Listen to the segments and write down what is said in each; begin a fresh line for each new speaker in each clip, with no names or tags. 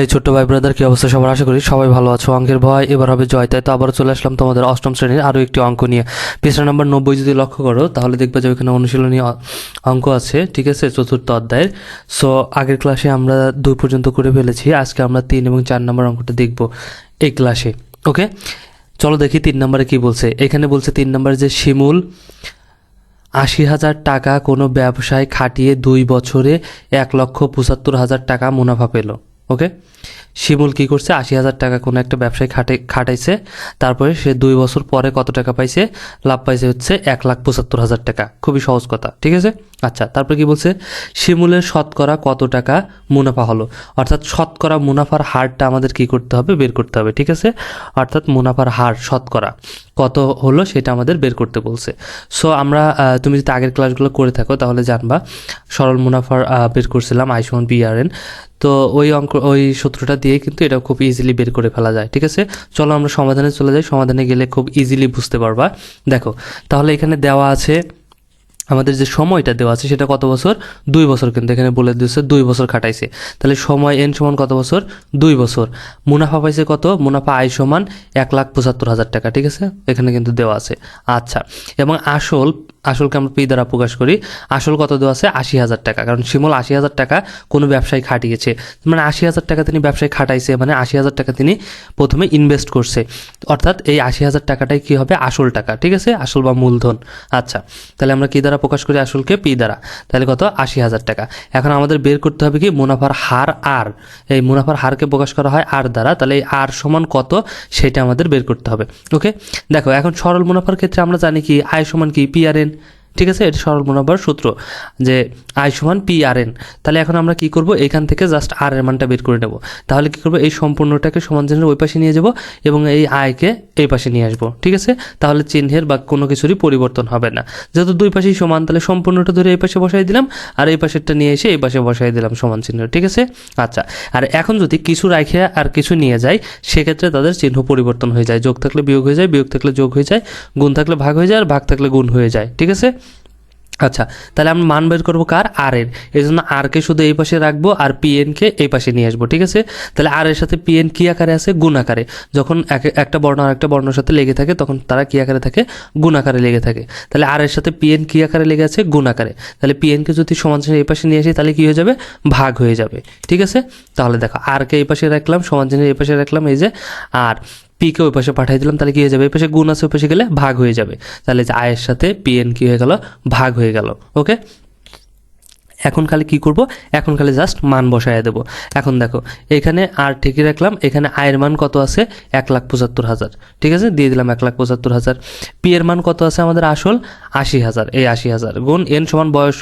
হে ছোট্ট ভাই ব্রাদার কি অবস্থা সবার? আশা করি সবাই ভালো আছো। অঙ্কের ভয় এবার হবে জয়। তাই তো আবারও চলে আসলাম তোমাদের অষ্টম শ্রেণির আরও একটি অঙ্ক নিয়ে। পৃষ্ঠা নম্বর নব্বই যদি লক্ষ্য করো, তাহলে দেখবে যে ওখানে অনুশীলনী অঙ্ক আছে, ঠিক আছে? চতুর্থ অধ্যায়ের। সো আগের ক্লাসে আমরা দুই পর্যন্ত করে ফেলেছি। আজকে আমরা তিন এবং চার নম্বর অঙ্কটা দেখব এই ক্লাসে ওকে চলো দেখি তিন নম্বরে কি বলছে। এখানে বলছে তিন নম্বরে যে শিমুল, আশি হাজার টাকা কোনো ব্যবসায় খাটিয়ে দুই বছরে এক লক্ষ পঁচাত্তর হাজার টাকা মুনাফা পেল। ওকে? শিমুল কি করছে? আশি হাজার টাকা কোনো একটা ব্যবসায় খাটে, খাটাইছে। তারপরে সে দুই বছর পরে কত টাকা পাইছে? লাভ পাইছে হচ্ছে এক লাখ পঁচাত্তর হাজার টাকা। খুবই সহজ কথা, ঠিক আছে? আচ্ছা তারপরে কি বলছে? শিমুলের শতকরা কত টাকা মুনাফা হলো? অর্থাৎ শতকরা মুনাফার হারটা আমাদের কি করতে হবে? বের করতে হবে, ঠিক আছে? অর্থাৎ মুনাফার হার শতকরা। কত হলো সেটা আমাদের বের করতে বলছে। সো আমরা তুমি যদি আগের ক্লাসগুলো করে থাকো, তাহলে জানবা। সরল মুনাফার বের করছিলাম আইসমান বিআরএন তো ওই অঙ্ক, ওই সূত্রটা দিয়ে কিন্তু এটা খুব ইজিলি বের করে ফেলা যায়, ঠিক আছে? চলো আমরা সমাধানে চলে যাই। সমাধানে গেলে খুব ইজিলি বুঝতে পারবা। দেখো, তাহলে এখানে দেওয়া আছে আমাদের যে সময়টা দেওয়া আছে, সেটা কত বছর? দুই বছর কিন্তু এখানে বলে দিয়েছে, দুই বছর খাটাইছে। তাহলে সময় এন সমান কত বছর? দুই বছর। মুনাফা পাইছে কত? মুনাফা আয় সমান এক লাখ পঁচাত্তর হাজার টাকা, ঠিক আছে? এখানে কিন্তু দেওয়া আছে। আচ্ছা এবং আসল আসলকে আমরা পি দ্বারা প্রকাশ করি, আসল কত দেওয়া আছে? আশি হাজার টাকা। কারণ শিমল আশি হাজার টাকা কোনো ব্যবসায় খাটিয়েছে। মানে আশি হাজার টাকা তিনি ব্যবসায় খাটাইছে মানে আশি হাজার টাকা তিনি প্রথমে ইনভেস্ট করছে। অর্থাৎ এই আশি হাজার টাকাটাই কী হবে? আসল টাকা, ঠিক আছে? আসল বা মূলধন। আচ্ছা তাহলে আমরা কী দ্বারা প্রকাশ করি? আসলকে পি দ্বারা। তাহলে কত? আশি হাজার টাকা। এখন আমাদের বের করতে হবে কি? মুনাফার হার আর এই মুনাফার হারকে প্রকাশ করা হয় আর দ্বারা। তাহলে এই আর সমান কত? সেটা আমাদের বের করতে হবে। ওকে দেখো, এখন সরল মুনাফার ক্ষেত্রে আমরা জানি কি? আয় সমান কি? পি আর এন ঠিক আছে? এটা সরল মুনাফার সূত্র যে আই সমান পি আর এন তাহলে এখন আমরা কি করব? এখান থেকে জাস্ট আর এর মানটা বের করে নেব। তাহলে কি করব? এই সম্পূর্ণটাকে সমান চিহ্নের ওই পাশে নিয়ে যাব এবং এই আয়কে এই পাশে নিয়ে আসব। ঠিক আছে? তাহলে চিহ্নের বা কোনো কিছুরই পরিবর্তন হবে না। যেহেতু দুই পাশেই সমান, তাহলে সম্পূর্ণটা ধরে এই পাশে বসাই দিলাম আর এই পাশেরটা নিয়ে এসে এই পাশে বসাই দিলাম সমান চিহ্ন। ঠিক আছে? আচ্ছা। আর এখন যদি কিছু রাখে আর কিছু নিয়ে যায় সেক্ষেত্রে তাদের চিহ্ন পরিবর্তন হয়ে যায়। যোগ থাকলে বিয়োগ হয়ে যায়, বিয়োগ থাকলে যোগ হয়ে যায়, গুণ থাকলে ভাগ হয়ে যায়, আর ভাগ থাকলে গুণ হয়ে যায়। ঠিক আছে? আচ্ছা তাহলে আমরা মান বের করব কার? আর এর। এই জন্য আরকে শুধু এই পাশে রাখব আর পিএনকে এই পাশে নিয়ে আসব, ঠিক আছে? তাহলে আর এর সাথে পিএন কি আকারে আছে? গুণ আকারে। যখন এক- একটা বর্ণ আর একটা বর্ণের সাথে লেগে থাকে, তখন তারা কি আকারে থাকে? গুণ আকারে লেগে থাকে। তাহলে আর এর সাথে পিএন কি আকারে লেগে আছে? গুণ আকারে। তাহলে পিএনকে যদি সমান চিহ্ন এই পাশে নিয়ে আসি, তাহলে কী হয়ে যাবে? ভাগ হয়ে যাবে, ঠিক আছে? তাহলে দেখো আরকে এই পাশে রাখলাম, সমান চিহ্ন এই পাশে রাখলাম, এই যে আর পিকে ওই পাশে পাঠিয়ে দিলাম, তাহলে কী হয়ে যাবে? এই পাশে গুণ আছে, ওই পাশে গেলে ভাগ হয়ে যাবে। তাহলে যে আয়ের সাথে পিএন কী হয়ে গেল? ভাগ হয়ে গেল ওকে এখন খালি কী করব? এখন খালি জাস্ট মান বসায় দেবো। এখন দেখো, এখানে আর ঠিকই রাখলাম, এখানে আয়ের মান কত আছে? এক লাখ পঁচাত্তর হাজার। ঠিক আছে? দিয়ে দিলাম এক লাখ পঁচাত্তর হাজার। পি এর মান কত আছে আমাদের আসল? আশি হাজার, এই আশি হাজার গুণ এন সমান বয়স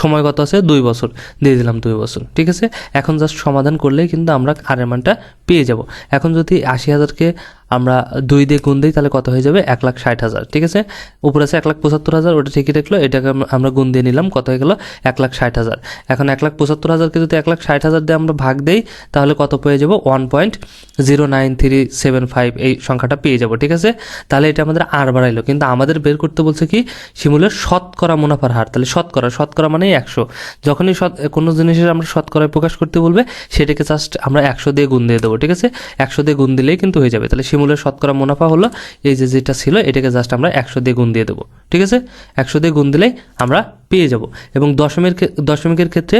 সময় কত আছে? দুই বছর। দিয়ে দিলাম দুই বছর, ঠিক আছে? এখন জাস্ট সমাধান করলেই কিন্তু আমরা আর এর মানটা পেয়ে যাব। এখন যদি আশি হাজারকে আমরা দুই দিয়ে গুণ দিই, তাহলে কত হয়ে যাবে? এক লাখ ষাট হাজার, ঠিক আছে? উপরে আছে এক লাখ পঁচাত্তর হাজার, ওটা ঠিকই রাখল এটাকে আমরা গুণ দিয়ে নিলাম, কত হয়ে গেল? এক লাখ ষাট হাজার। এখন এক লাখ পঁচাত্তর হাজারকে যদি এক লাখ ষাট হাজার দিয়ে আমরা ভাগ দেই, তাহলে কত পেয়ে যাব? One point zero nine three seven five, এই সংখ্যাটা পেয়ে যাব, ঠিক আছে? তাহলে এটা আমাদের আর বাড়াইলো। কিন্তু আমাদের বের করতে বলছে কি? শিমুলের শতকরা মুনাফার হার। তাহলে শতকরা শতকরা মানে একশো। যখনই কোনো জিনিসের আমরা শতকরায় প্রকাশ করতে বলবে, সেটাকে জাস্ট আমরা একশো দিয়ে গুণ দিয়ে দেবো, ঠিক আছে? একশো দিয়ে গুণ দিলেই কিন্তু হয়ে যাবে। তাহলে শিমুলের শতকরা মুনাফা হলো, এই যে যেটা ছিল, এটাকে জাস্ট আমরা একশো দিয়ে গুণ দিয়ে দেবো, ঠিক আছে? একশো দিয়ে গুণ দিলেই আমরা পেয়ে যাব। এবং দশমের দশমিকের ক্ষেত্রে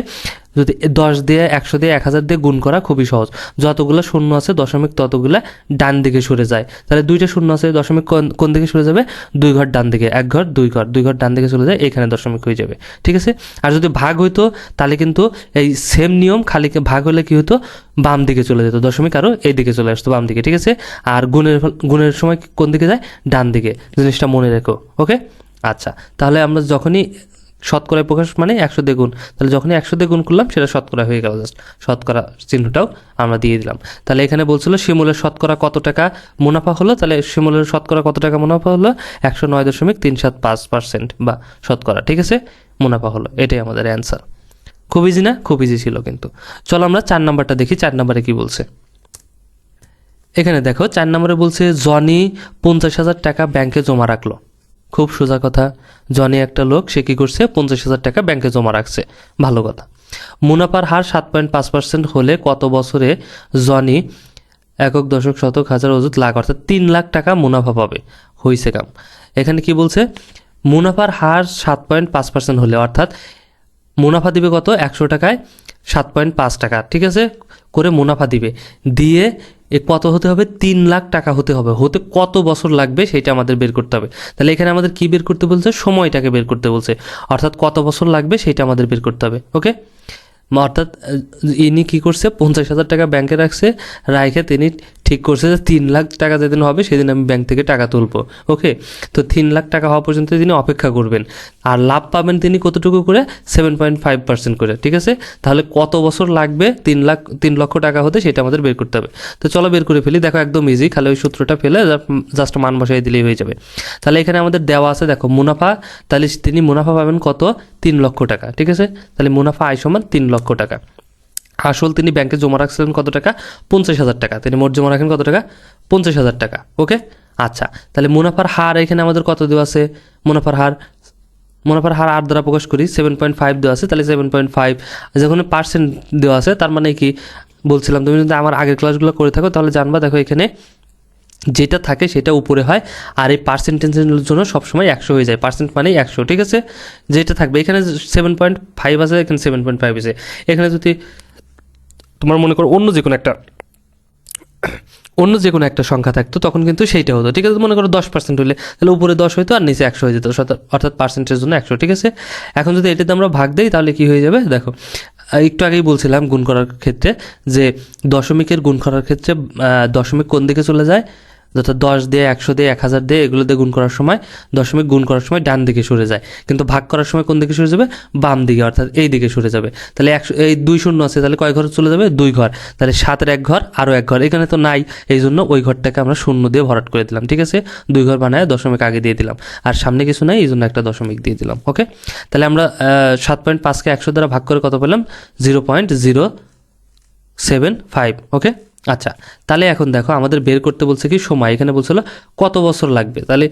যদি দশ দিয়ে একশো দিয়ে এক হাজার দিয়ে গুণ করা খুবই সহজ। যতগুলো শূন্য আছে দশমিক ততগুলো ডান দিকে সরে যায়। তাহলে দুইটা শূন্য আছে, দশমিক কোন কোন দিকে সরে যাবে? দুই ঘর ডান দিকে, এক ঘর, দুই ঘর। দুই ঘর ডান দিকে চলে যায়, এখানে দশমিক হয়ে যাবে। ঠিক আছে? আর যদি ভাগ হইতো, তাহলে কিন্তু এই সেম নিয়ম খালি ভাগ হলে কি হতো? বাম দিকে চলে যেত। দশমিক আরও এই দিকে চলে আসতো, বাম দিকে। ঠিক আছে? আর গুণের গুণের সময় কোন দিকে যায়? ডান দিকে। জিনিসটা মনে রেখো, ওকে? আচ্ছা। তাহলে আমরা যখনই শতকরায় প্রকাশ মানে একশো দ্বিগুণ। তাহলে যখনই একশো দ্বিগুণ করলাম, সেটা শতকরা হয়ে গেল জাস্ট শতকরা চিহ্নটাও আমরা দিয়ে দিলাম। তাহলে এখানে বলছিল শিমুলের শতকরা কত টাকা মুনাফা হলো? তাহলে শিমুলের শতকরা কত টাকা মুনাফা হলো? একশো নয় দশমিক তিন সাত পাঁচ পার্সেন্ট বা শতকরা, ঠিক আছে? মুনাফা হলো, এটাই আমাদের অ্যান্সার খুব ইজি না? খুব ইজি ছিল কিন্তু। চলো আমরা চার নাম্বারটা দেখি, চার নাম্বারে কি বলছে। এখানে দেখো, চার নম্বরে বলছে, জনি পঞ্চাশ হাজার টাকা ব্যাংকে জমা রাখল। খুব সোজা কথা। জনি একটা লোক, সে কী করছে? পঞ্চাশ হাজার টাকা ব্যাংকে জমা রাখছে। ভালো কথা। মুনাফার হার সাত পয়েন্ট পাঁচ পার্সেন্ট হলে কত বছরে জনি একক দশক শতক হাজার অযুত লাখ, অর্থাৎ তিন লাখ টাকা মুনাফা পাবে? হইছে কাম। এখানে কি বলছে? মুনাফার হার সাত পয়েন্ট পাঁচ পার্সেন্ট হলে, অর্থাৎ মুনাফা দিবে কত? একশো টাকায় সাত পয়েন্ট পাঁচ টাকা, ঠিক আছে? করে মুনাফা দিবে। দিয়ে এ কত হতে হবে? তিন লাখ টাকা হতে হবে। হতে কত বছর লাগবে সেটা আমাদের বের করতে হবে। তাহলে এখানে আমাদের কি বের করতে বলছে? সময়টাকে বের করতে বলছে। অর্থাৎ কত বছর লাগবে সেটা আমাদের বের করতে হবে, ওকে? অর্থাৎ ইনি কী করছে? পঞ্চাশ হাজার টাকা ব্যাংকে রাখছে। রাইখে তিনি ঠিক করছে যে তিন লাখ টাকা যেদিন হবে, সেদিন আমি ব্যাংক থেকে টাকা তুলবো ওকে তো তিন লাখ টাকা হওয়া পর্যন্ত তিনি অপেক্ষা করবেন। আর লাভ পাবেন তিনি কতটুকু করে? সেভেন পয়েন্ট ফাইভ পার্সেন্ট করে, ঠিক আছে? তাহলে কত বছর লাগবে তিন লাখ, তিন লক্ষ টাকা হতে, সেটা আমাদের বের করতে হবে। তো চলো বের করে ফেলি, দেখো একদম ইজি খালি ওই সূত্রটা ফেলে জাস্ট মান বসাই দিলেই হয়ে যাবে। তাহলে এখানে আমাদের দেওয়া আছে, দেখো মুনাফা, তাহলে তিনি মুনাফা পাবেন কত? তিন লক্ষ টাকা, ঠিক আছে? তাহলে মুনাফা আয় সমান তিন লক্ষ টাকা। আসল তিনি ব্যাংকে জমা রাখছিলেন কত টাকা? পঞ্চাশ হাজার টাকা। তিনি মোট জমা রাখেন কত টাকা? পঞ্চাশ হাজার টাকা। ওকে? আচ্ছা তাহলে মুনাফার হার এখানে আমাদের কত দেওয়া আছে? মুনাফার হার মুনাফার হার আট দ্বারা প্রকাশ করি সেভেন পয়েন্ট ফাইভ দেওয়া আছে, তাহলে সেভেন পয়েন্ট ফাইভ যখন পার্সেন্ট দেওয়া আছে, তার মানে কি? বলছিলাম, তুমি যদি আমার আগের ক্লাসগুলো করে থাকো, তাহলে জানবা, দেখো এখানে যেটা থাকে সেটা উপরে হয়, আর এই পার্সেন্টেজের জন্য সবসময় একশো হয়ে যায়। পার্সেন্ট মানেই একশো, ঠিক আছে? যেটা থাকবে, এখানে সেভেন পয়েন্ট ফাইভ আছে, এখানে সেভেন পয়েন্ট ফাইভ আছে। এখানে যদি তোমার মনে করো অন্য যে কোনো একটা, অন্য যে কোনো একটা সংখ্যা থাকতো, তখন কিন্তু সেইটা হতো। ঠিক আছে, মনে করো দশ পার্সেন্ট হলে তাহলে উপরে দশ হইতো আর নিচে একশো হয়ে যেত অর্থাৎ- পার্সেন্টের জন্য একশো, ঠিক আছে? এখন যদি এটাতে আমরা ভাগ দিই, তাহলে কি হয়ে যাবে? দেখো একটু আগেই বলছিলাম গুণ করার ক্ষেত্রে যে দশমিকের গুণ করার ক্ষেত্রে দশমিক কোন দিকে চলে যায়? অর্থাৎ দশ দিয়ে, একশো দিয়ে, এক হাজার দিয়ে এগুলো দিয়ে গুণ করার সময় দশমিক গুণ করার সময় ডান দিকে সরে যায়। কিন্তু ভাগ করার সময় কোন দিকে সরে যাবে? বাম দিকে, অর্থাৎ এই দিকে সরে যাবে। তাহলে একশো, এই দুই শূন্য আছে, তাহলে কয় ঘর চলে যাবে? দুই ঘর। তাহলে সাতের এক ঘর, আরও এক ঘর। এখানে তো নাই, এই জন্য ওই ঘরটাকে আমরা শূন্য দিয়ে ভরাট করে দিলাম, ঠিক আছে? দুই ঘর বানায় দশমিক আগে দিয়ে দিলাম। আর সামনে কিছু নাই, এই জন্য একটা দশমিক দিয়ে দিলাম, ওকে? তাহলে আমরা সাত পয়েন্ট পাঁচকে একশো দ্বারা ভাগ করে কত পেলাম? Zero point zero seven five, okay? আচ্ছা তাহলে এখন দেখো আমাদের বের করতে বলছে কি সময়, এখানে বলছিল কত বছর লাগবে? তাহলে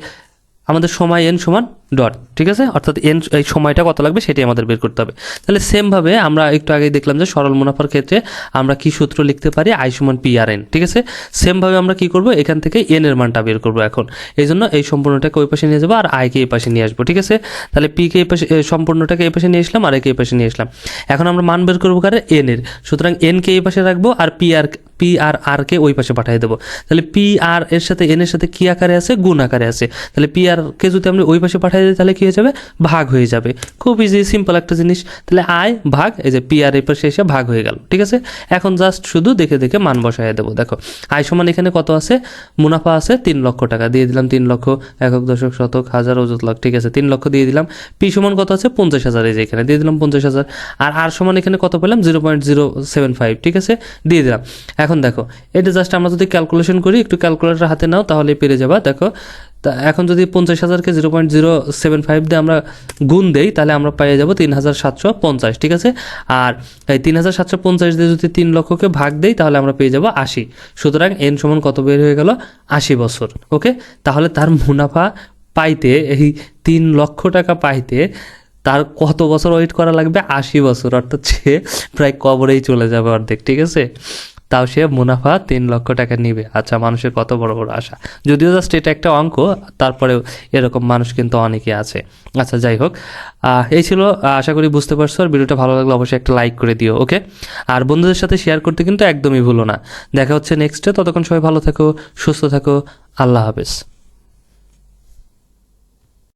আমাদের সময় এন সমান ডট, ঠিক আছে? অর্থাৎ এন এই সময়টা কত লাগবে সেটাই আমাদের বের করতে হবে। তাহলে সেমভাবে আমরা একটু আগে দেখলাম যে সরল মুনাফার ক্ষেত্রে আমরা কি সূত্র লিখতে পারি? আই সমান পি আর এন ঠিক আছে? সেমভাবে আমরা কি করব? এখান থেকে এন এর মানটা বের করব এখন। এই জন্য এই সম্পূর্ণটাকে ওই পাশে নিয়ে যাব আর আইকে এই পাশে নিয়ে আসব, ঠিক আছে? তাহলে পিকে এই পাশে সম্পূর্ণটাকে এই পাশে নিয়ে আসলাম আর একে এই পাশে নিয়ে আসলাম। এখন আমরা মান বের করব কারে? এন এর। সুতরাং এনকে এই পাশে রাখব আর পি আর পি আর আর কে ওই পাশে পাঠিয়ে দেবো। তাহলে পি আর এর সাথে এন এর সাথে কি আকারে আছে? গুণ আকারে আছে। তাহলে পি আর কে যদি আমরা ওই পাশে পাঠিয়ে দিই, তাহলে কি হয়ে যাবে? ভাগ হয়ে যাবে। খুব ইজি সিম্পল একটা জিনিস। তাহলে আয় ভাগ, এই যে পি আর এই পাশে এসে ভাগ হয়ে গেল। ঠিক আছে? এখন জাস্ট শুধু দেখে দেখে মান বসায় দেবো। দেখো আয় সমান এখানে কত আছে? মুনাফা আছে তিন লক্ষ টাকা। দিয়ে দিলাম তিন লক্ষ, একক, দশক, শতক, হাজার, অযুত লাখ। ঠিক আছে? তিন লক্ষ দিয়ে দিলাম। পি সমান কত আছে? পঞ্চাশ হাজার। এই যে এখানে দিয়ে দিলাম পঞ্চাশ হাজার। আর আর সমান এখানে কত পেলাম? Zero point zero seven five ঠিক আছে? দিয়ে দিলাম। এখন দেখো, এটা জাস্ট আমরা যদি ক্যালকুলেশন করি, একটু ক্যালকুলেটর হাতে নাও তাহলে পেরে যাবা, দেখো। তা এখন যদি পঞ্চাশ হাজারকে zero point zero seven five দিয়ে আমরা গুণ দেই, তাহলে আমরা পেয়ে যাব তিন হাজার সাতশো পঞ্চাশ, ঠিক আছে? আর এই তিন হাজার সাতশো পঞ্চাশ দিয়ে যদি তিন লক্ষকে ভাগ দেই, তাহলে আমরা পেয়ে যাব আশি। সুতরাং এন সমান কত বের হয়ে গেল? আশি বছর, ওকে? তাহলে তার মুনাফা পাইতে, এই তিন লক্ষ টাকা পাইতে, তার কত বছর ওয়েট করা লাগবে? আশি বছর, অর্থাৎ সে প্রায় কবরেই চলে যাবে অর্ধেক, ঠিক আছে? তাও সে মুনাফা তিন লক্ষ টাকা নিবে। আচ্ছা মানুষের কত বড় বড় আশা। যদিও জাস্ট এটা একটা অঙ্ক, তারপরেও এরকম মানুষ কিন্তু অনেকে আছে। আচ্ছা যাই হোক এই ছিল আশা করি বুঝতে পারছ। আর ভিডিওটা ভালো লাগলে অবশ্যই একটা লাইক করে দিও ওকে আর বন্ধুদের সাথে শেয়ার করতে কিন্তু একদমই ভুলো না। দেখা হচ্ছে নেক্সটে ততক্ষণ সবাই ভালো থাকো, সুস্থ থাকো। আল্লাহ হাফেজ।